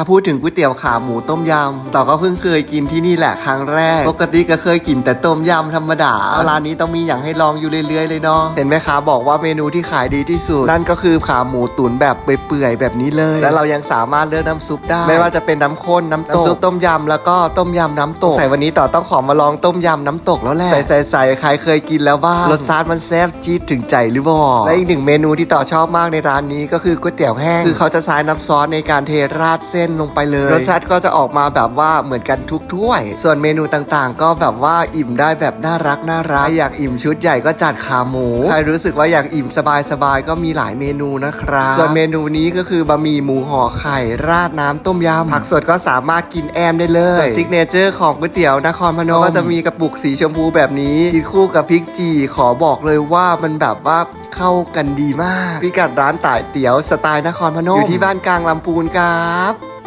ถ้าพูดถึงก๋วยเตี๋ยวขาหมูต้มยำต่อก็เพิ่งเคยกินที่นี่แหละครั้งแรก ปกติก็เคยกินแต่ต้มยำธรรมดา ร้านนี้ต้องมีอย่างให้ลองอยู่เรื่อยๆเลยเนาะ เห็นไหมคะบอกว่าเมนูที่ขายดีที่สุด นั่นก็คือขาหมูตุ๋นแบบเปื่อยๆแบบนี้เลย และเรายังสามารถเลือกน้ำซุปได้ ไม่ว่าจะเป็นน้ำข้นน้ำตกน้ำซุปต้มยำแล้วก็ต้มยำน้ำตก ใส่วันนี้ต่อต้องขอมาลองต้มยำน้ำตกแล้วแหละใส่ใส่ใส่ใครเคยกินแล้วบ้าง รสชาติมันแซ่บจี๊ดถึงใจหรือเปล่าและอีกหนึ่งเมนูที่ต่อชอบมากในร้านนี้ก็คือก๋วยเตี๋ยวแห้ง คือเขาจะใช้น้ำซอสในการเทราดเส้นลงไปเลยรสชาติก็จะออกมาแบบว่าเหมือนกันทุกถ้วย ส่วนเมนูต่างๆ ก็แบบว่าอิ่มได้แบบน่ารักน่ารักอยากอิ่มชุดใหญ่ก็จัดขาหมูใครรู้สึกว่าอยากอิ่มสบายๆก็มีหลายเมนูนะครับส่วนเมนูนี้ก็คือบะหมี่หมูห่อไข่ราดน้ำต้มยำผักสดก็สามารถกินแอมได้เลยซิกเนเจอร์ของก๋วยเตี๋ยวนครพนมก็จะมีกระปุกสีชมพูแบบนี้กินคู่กับพริกจีขอบอกเลยว่ามันแบบว่าเข้ากันดีมาก พิกัดร้านต่ายเตี๋ยวสไตล์นครพนม อยู่ที่บ้านกลางลำพูนครับ